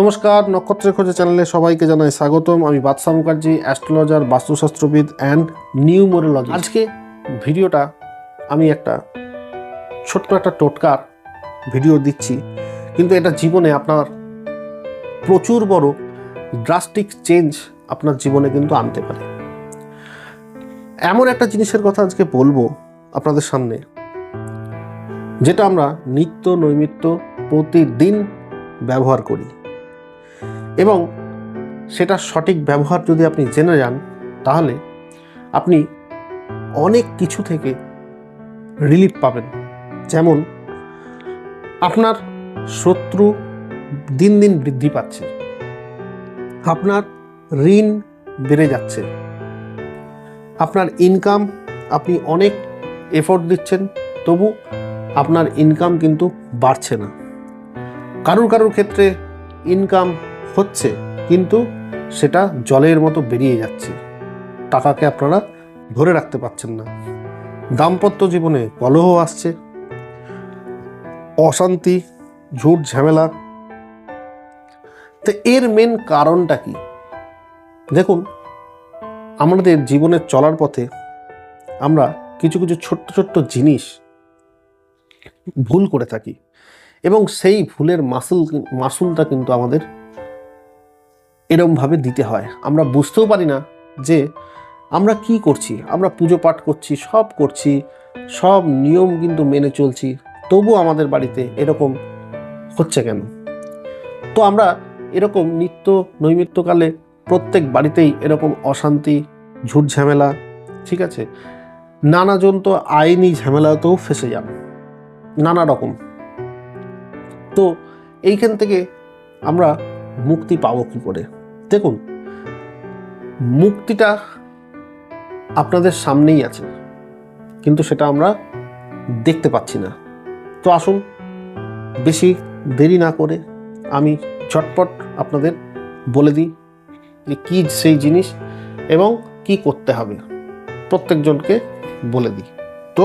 নমস্কার, নক্ষত্রের খোঁজে চ্যানেলে সবাইকে জানাই স্বাগতম। আমি বাদশা মুখার্জি অ্যাস্ট্রোলজার বাস্তুশাস্ত্রবিদ অ্যান্ড নিউমোরোলজি আজকে ভিডিওটা আমি একটা ছোট্ট একটা টোটকার ভিডিও দিচ্ছি। কিন্তু এটা জীবনে আপনার প্রচুর বড় ড্রাস্টিক চেঞ্জ আপনার জীবনে কিন্তু আনতে পারে। এমন একটা জিনিসের কথা আজকে বলব আপনাদের সামনে, যেটা আমরা নিত্য নৈমিত্য প্রতিদিন ব্যবহার করি। এবং সেটা সঠিক ব্যবহার যদি আপনি জেনে যান, তাহলে আপনি অনেক কিছু থেকে রিলিফ পাবেন। যেমন, আপনার শত্রু দিন দিন বৃদ্ধি পাচ্ছে। আপনার ঋণ বেড়ে যাচ্ছে। আপনার ইনকাম আপনি অনেক এফোর্ট দিচ্ছেন, তবু আপনার ইনকাম কিন্তু বাড়ছে না। কারুর কারুর ক্ষেত্রে ইনকাম হচ্ছে, কিন্তু সেটা জলের মতো বেরিয়ে যাচ্ছে। টাকাকে আপনারা ধরে রাখতে পারছেন না। দাম্পত্য জীবনে কলহ আসছে। অশান্তি, ঝুট ঝামেলা। তো এর মেন কারণটা কি? দেখুন, আমাদের জীবনের চলার পথে আমরা কিছু কিছু ছোট্ট ছোট্ট জিনিস ভুল করে থাকি। এবং সেই ভুলের মাসুল, মাসুলটা কিন্তু আমাদের এরমভাবে দিতে হয়। আমরা বুঝতেও পারি না যে আমরা কি করছি, আমরা পুজো পাঠ করছি, সব করছি, সব নিয়ম কিন্তু মেনে চলছি, তবু আমাদের বাড়িতে এরকম হচ্ছে কেন? তো আমরা এরকম নিত্য নৈমিত্যকালে প্রত্যেক বাড়িতেই এরকম অশান্তি, ঝুট ঝামেলা, ঠিক আছে? নানাজন তো আইনি ঝামেলাতেও ফেসে যান, নানা রকম। তো এইখান থেকে আমরা মুক্তি পাবো কী করে? দেখুন, মুক্তিটা আপনাদের সামনেই আছে, কিন্তু সেটা আমরা দেখতে পাচ্ছি না। তো আসুন, বেশি দেরি না করে আমি ঝটপট আপনাদের বলে দিই যে কী সেই জিনিস এবং কি করতে হবে। প্রত্যেকজনকে বলে দিই। তো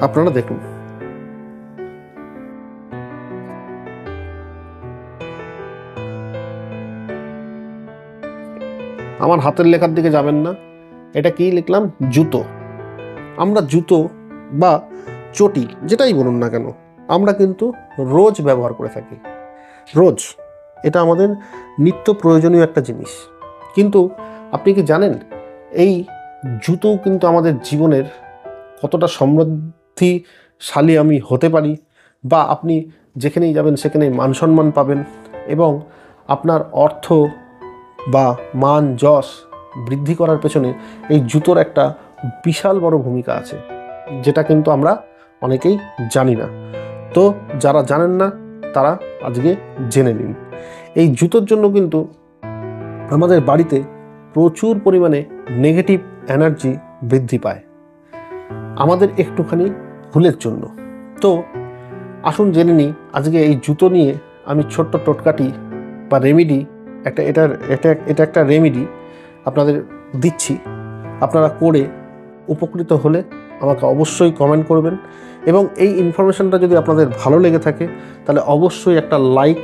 আপনারা দেখুন। আমার হাতের লেখার দিকে যাবেন না। এটা কি লিখলাম? জুতো। আমরা জুতো বা চটি যেটাই বলুন না কেন, আমরা কিন্তু রোজ ব্যবহার করে থাকি। রোজ। এটা আমাদের নিত্য প্রয়োজনীয় একটা জিনিস। কিন্তু আপনি কি জানেন, এই জুতো কিন্তু আমাদের জীবনের কতটা সমৃদ্ধিশালী আমি হতে পারি বা আপনি যেখানেই যাবেন সেখানেই মান সম্মান পাবেন এবং আপনার অর্থ বা মান যশ বৃদ্ধি করার পেছনে এই জুতোর একটা বিশাল বড় ভূমিকা আছে, যেটা কিন্তু আমরা অনেকেই জানি না। তো যারা জানেন না, তারা আজকে জেনে নিন। এই জুতোর জন্য কিন্তু আমাদের বাড়িতে প্রচুর পরিমাণে নেগেটিভ এনার্জি বৃদ্ধি পায়। আমাদের একটুখানি ভুলের জন্য। তো আসুন জেনে নিই, আজকে এই জুতো নিয়ে আমি ছোট্ট টোটকাটি বা রেমিডি একটা এটার, এটা এটা একটা রেমিডি আপনাদের দিচ্ছি। আপনারা করে উপকৃত হলে আমাকে অবশ্যই কমেন্ট করবেন এবং এই ইনফরমেশনটা যদি আপনাদের ভালো লেগে থাকে, তাহলে অবশ্যই একটা লাইক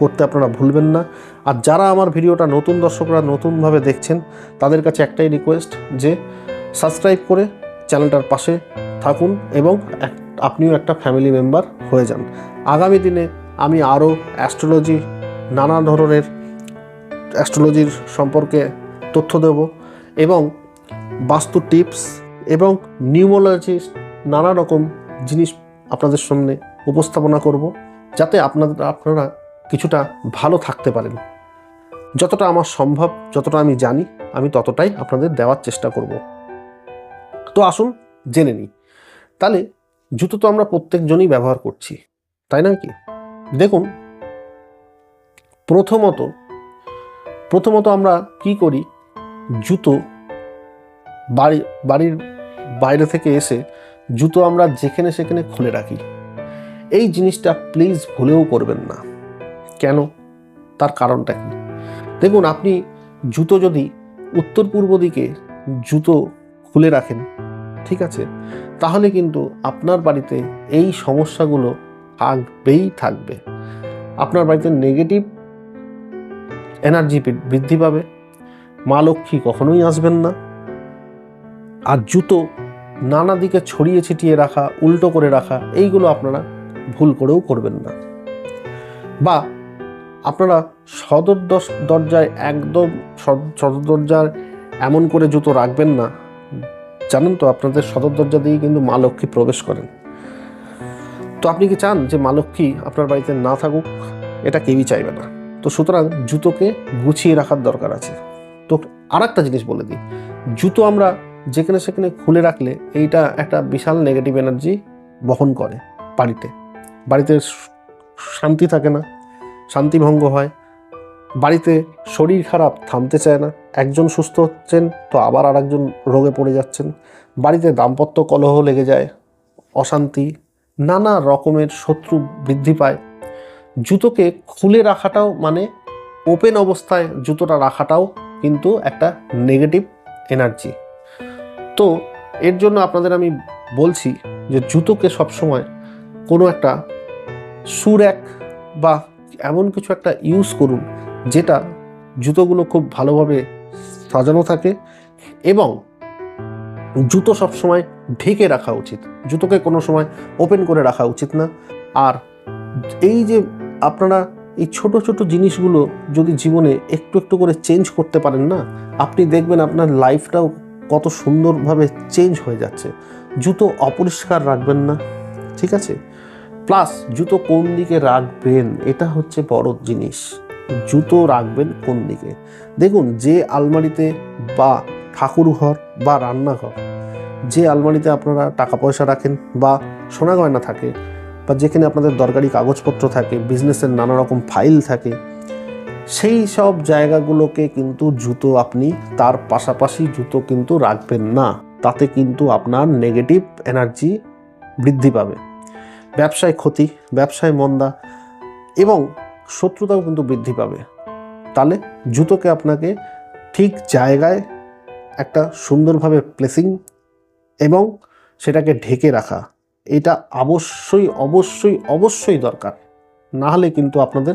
করতে আপনারা ভুলবেন না। আর যারা আমার ভিডিওটা নতুন দর্শকরা নতুনভাবে দেখছেন, তাদের কাছে একটাই রিকোয়েস্ট যে সাবস্ক্রাইব করে চ্যানেলটার পাশে থাকুন এবং আপনিও একটা ফ্যামিলি মেম্বার হয়ে যান। আগামী দিনে আমি আরও অ্যাস্ট্রোলজি নানা ধরনের অ্যাস্ট্রোলজির সম্পর্কে তথ্য দেব এবং বাস্তু টিপস এবং নিউমোলজির নানা রকম জিনিস আপনাদের সামনে উপস্থাপনা করব যাতে আপনাদের, আপনারা কিছুটা ভালো থাকতে পারেন। যতটা আমার সম্ভব, যতটা আমি জানি, আমি ততটাই আপনাদের দেওয়ার চেষ্টা করব। তো আসুন জেনে নিই। তাহলে জুতো তো আমরা প্রত্যেকজনই ব্যবহার করছি, তাই না কি? দেখুন, প্রথমত প্রথমত আমরা কি করি? জুতো বাড়ি, বাড়ির বাইরে থেকে এসে জুতো আমরা যেখানে সেখানে খুলে রাখি। এই জিনিসটা প্লিজ ভুলেও করবেন না। কেন? তার কারণটা কি? দেখুন, আপনি জুতো যদি উত্তর পূর্ব দিকে জুতো খুলে রাখেন, ঠিক আছে? তাহলে কিন্তু আপনার বাড়িতে এই সমস্যাগুলো থাকবেই থাকবে। আপনার বাড়িতে নেগেটিভ এনার্জি বৃদ্ধি পাবে। মা লক্ষ্মী কখনোই আসবেন না। আর জুতো নানা দিকে ছড়িয়ে ছিটিয়ে রাখা, উল্টো করে রাখা, এইগুলো আপনারা ভুল করেও করবেন না। বা আপনারা সদর দরজায় একদম সদ- সদর দরজার এমন করে জুতো রাখবেন না। জানেন তো, আপনাদের সদর দরজা দিয়ে কিন্তু মা লক্ষ্মী প্রবেশ করেন। তো আপনি কি চান যে মা লক্ষ্মী আপনার বাড়িতে না থাকুক? এটা কেউই চাইবে না। তো সুতরাং জুতোকে গুছিয়ে রাখার দরকার আছে। তো আর একটা জিনিস বলে দিই, জুতো আমরা যেখানে সেখানে খুলে রাখলে এইটা একটা বিশাল নেগেটিভ এনার্জি বহন করে বাড়িতে। বাড়িতে শান্তি থাকে না শান্তিভঙ্গ হয়, বাড়িতে শরীর খারাপ থামতে চায় না, একজন সুস্থ হচ্ছেন তো আবার আরেকজন রোগে পড়ে যাচ্ছেন, বাড়িতে দাম্পত্য কলহ লেগে যায়, অশান্তি, নানা রকমের শত্রু বৃদ্ধি পায় জুতোকে খুলে রাখাটাও মানে ওপেন অবস্থায় জুতোটা রাখাটাও কিন্তু একটা নেগেটিভ এনার্জি তো এর জন্য আপনাদের আমি বলছি যে জুতোকে সবসময় কোনো একটা সুরেক বা এমন কিছু একটা ইউজ করুন যেটা জুতোগুলো খুব ভালোভাবে সাজানো থাকে এবং জুতো সবসময় ঢেকে রাখা উচিত। জুতোকে কোনো সময় ওপেন করে রাখা উচিত না। আর এই যে আপনারা এই ছোট ছোট জিনিসগুলো যদি জীবনে একটু একটু করে চেঞ্জ করতে পারেন না, আপনি দেখবেন আপনার লাইফটাও কত সুন্দরভাবে চেঞ্জ হয়ে যাচ্ছে। জুতো অপরিষ্কার রাখবেন না, ঠিক আছে? প্লাস জুতো কোন দিকে রাখবেন, এটা হচ্ছে বড় জিনিস। জুতো রাখবেন কোন দিকে? দেখুন, যে আলমারিতে বা ঠাকুর ঘর বা রান্নাঘর, যে আলমারিতে আপনারা টাকা পয়সা রাখেন বা সোনা গয়না থাকে বা যেখানে আপনাদের দরকারি কাগজপত্র থাকে বিজনেসের নানা রকম ফাইল থাকে, সেই সব জায়গাগুলোকে কিন্তু জুতো আপনি, তার পাশাপাশি জুতো কিন্তু রাখবেন না। তাতে কিন্তু আপনার নেগেটিভ এনার্জি বৃদ্ধি পাবে। ব্যবসায় ক্ষতি, ব্যবসায় মন্দা এবং শত্রুতাও কিন্তু বৃদ্ধি পাবে। তাহলে জুতোকে আপনাকে ঠিক জায়গায় একটা সুন্দরভাবে প্লেসিং এবং সেটাকে ঢেকে রাখা। এটা অবশ্যই অবশ্যই অবশ্যই দরকার। না হলে কিন্তু আপনাদের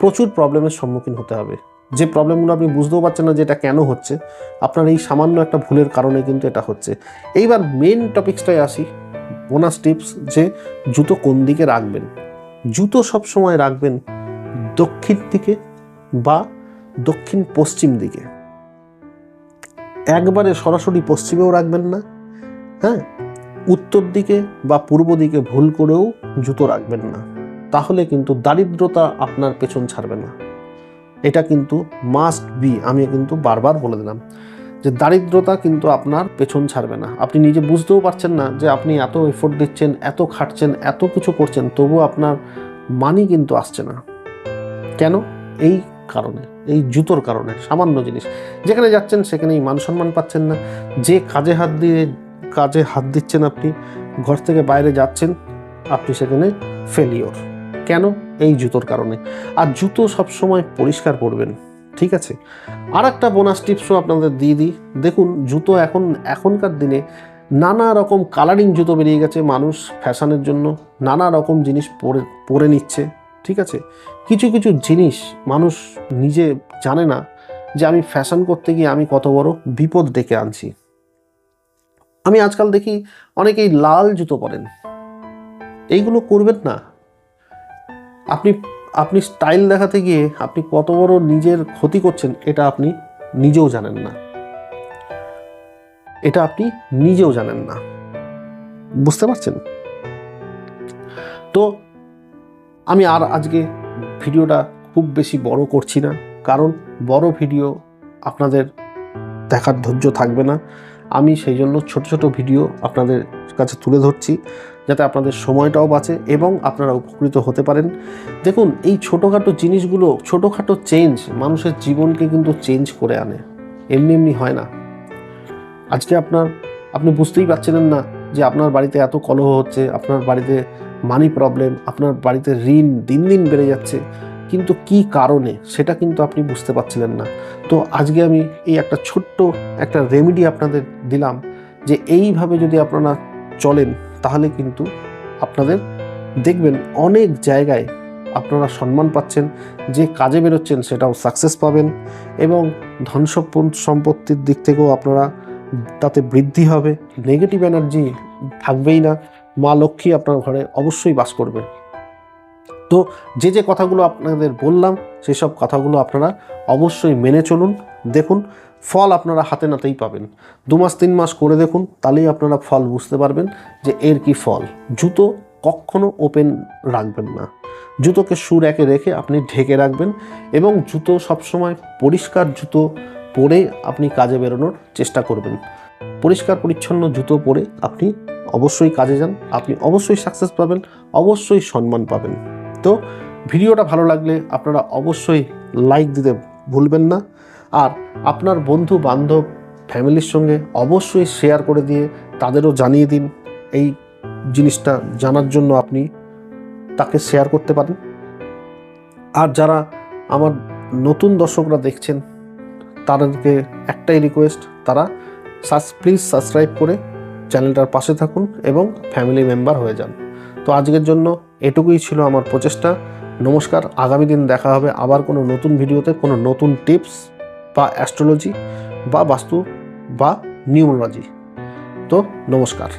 প্রচুর প্রবলেমের সম্মুখীন হতে হবে। যে প্রবলেমগুলো আপনি বুঝতেও পারছেন না যে এটা কেন হচ্ছে, আপনার এই সামান্য একটা ভুলের কারণে কিন্তু এটা হচ্ছে। এইবার মেন টপিক্সটায় আসি বোনাস টিপস যে জুতো কোন দিকে রাখবেন? জুতো সব সময় রাখবেন দক্ষিণ দিকে বা দক্ষিণ পশ্চিম দিকে। একবারে সরাসরি পশ্চিমেও রাখবেন না হ্যাঁ? উত্তর দিকে বা পূর্ব দিকে ভুল করেও জুতো রাখবেন না। তাহলে কিন্তু দারিদ্রতা আপনার পেছন ছাড়বে না। এটা কিন্তু মাস্ট বি আমি কিন্তু বারবার বলে দিলাম যে দারিদ্রতা কিন্তু আপনার পেছন ছাড়বে না। আপনি নিজে বুঝতেও পারছেন না যে আপনি এত এফোর্ট দিচ্ছেন, এত খাটছেন, এত কিছু করছেন, তবুও আপনার মানি কিন্তু আসছে না। কেন? এই কারণে, এই জুতোর কারণে, সামান্য জিনিস। যেখানে যাচ্ছেন সেখানেই মান সম্মান পাচ্ছেন না। যে কাজে হাত দিয়ে কাজে হাত দিচ্ছেন আপনি, ঘর থেকে বাইরে যাচ্ছেন, আপনি সেখানে ফেলিওর কেন? এই জুতোর কারণে। আর জুতো সবসময় পরিষ্কার পরবেন, ঠিক আছে? আর একটা বোনাস টিপসও আপনাদের দিয়ে দিই। দেখুন, জুতো এখন, এখনকার দিনে নানা রকম কালারিং জুতো বেরিয়ে গেছে মানুষ ফ্যাশনের জন্য। নানা রকম জিনিস পরে পরে নিচ্ছে, ঠিক আছে? কিছু কিছু জিনিস মানুষ নিজে জানে না যে আমি ফ্যাশন করতে গিয়ে আমি কত বড় বিপদ ডেকে আনছি। আমি আজকাল দেখি অনেকেই লাল জুতো পরেন। এইগুলো করবেন না। আপনি আপনি স্টাইল দেখাতে গিয়ে আপনি কত বড় নিজের ক্ষতি করছেন, এটা আপনি নিজেও জানেন না। এটা আপনি নিজেও জানেন না। বুঝতে পারছেন? তো আমি আর আজকে ভিডিওটা খুব বেশি বড় করছি না, কারণ বড় ভিডিও আপনাদের দেখার ধৈর্য থাকবে না। আমি সেই জন্য ছোট ছোট ভিডিও আপনাদের কাছে তুলে ধরছি, যাতে আপনাদের সময়টাও বাঁচে এবং আপনারা উপকৃত হতে পারেন। দেখুন, এই ছোটোখাটো জিনিসগুলো, ছোটোখাটো চেঞ্জ মানুষের জীবনকে কিন্তু চেঞ্জ করে আনে। এমনি এমনি হয় না। আজকে আপনার, আপনি বুঝতেই পারছিলেন না যে আপনার বাড়িতে এত কলহ হচ্ছে, আপনার বাড়িতে মানি প্রবলেম আপনার বাড়িতে ঋণ দিন দিন বেড়ে যাচ্ছে। কিন্তু কি কারণে, সেটা কিন্তু আপনি বুঝতে পারছিলেন না। তো আজকে আমি এই একটা ছোট্ট একটা রেমেডি আপনাদের দিলাম যে এইভাবে যদি আপনারা চলেন, তাহলে কিন্তু আপনাদের দেখবেন অনেক জায়গায় আপনারা সম্মান পাচ্ছেন, যে কাজে বেরোচ্ছেন সেটাও সাকসেস পাবেন এবং ধন সম্পত্তির দিক থেকেও আপনারা তাতে বৃদ্ধি হবে। নেগেটিভ এনার্জি থাকবেই না। মা লক্ষ্মী আপনার ঘরে অবশ্যই বাস করবে। তো যে যে কথাগুলো আপনাদের বললাম সেই সব কথাগুলো আপনারা অবশ্যই মেনে চলুন। দেখুন, ফল আপনারা হাতে নাতেই পাবেন। দু মাস, তিন মাস করে দেখুন, তাহলেই আপনারা ফল বুঝতে পারবেন যে এর কি ফল। জুতো কখনো ওপেন রাখবেন না। জুতোকে সুর একে রেখে আপনি ঢেকে রাখবেন এবং জুতো সবসময় পরিষ্কার জুতো পরে আপনি কাজে বেরোনোর চেষ্টা করবেন। পরিষ্কার, পরিচ্ছন্ন জুতো পরে আপনি অবশ্যই কাজে যান, আপনি অবশ্যই সাকসেস পাবেন, অবশ্যই সম্মান পাবেন। তো ভিডিওটা ভালো লাগলে আপনারা অবশ্যই লাইক দিতে ভুলবেন না। আর আপনার বন্ধু, বান্ধব, ফ্যামিলির সঙ্গে অবশ্যই শেয়ার করে দিয়ে তাদেরও জানিয়ে দিন এই জিনিসটা জানার জন্য আপনি তাকে শেয়ার করতে পারেন। আর যারা আমার নতুন দর্শকরা দেখছেন, তাদেরকে একটাই রিকোয়েস্ট তারা প্লিজ সাবস্ক্রাইব করে চ্যানেলটার পাশে থাকুন এবং ফ্যামিলি মেম্বার হয়ে যান। তো আজকের জন্য এটুকুই ছিল আমার প্রচেষ্টা। নমস্কার, আগামী দিন দেখা হবে আবার কোনো নতুন ভিডিওতে, কোনো নতুন টিপস বা অ্যাস্ট্রোলজি বা বাস্তু বা নিউমোলজি তো, নমস্কার।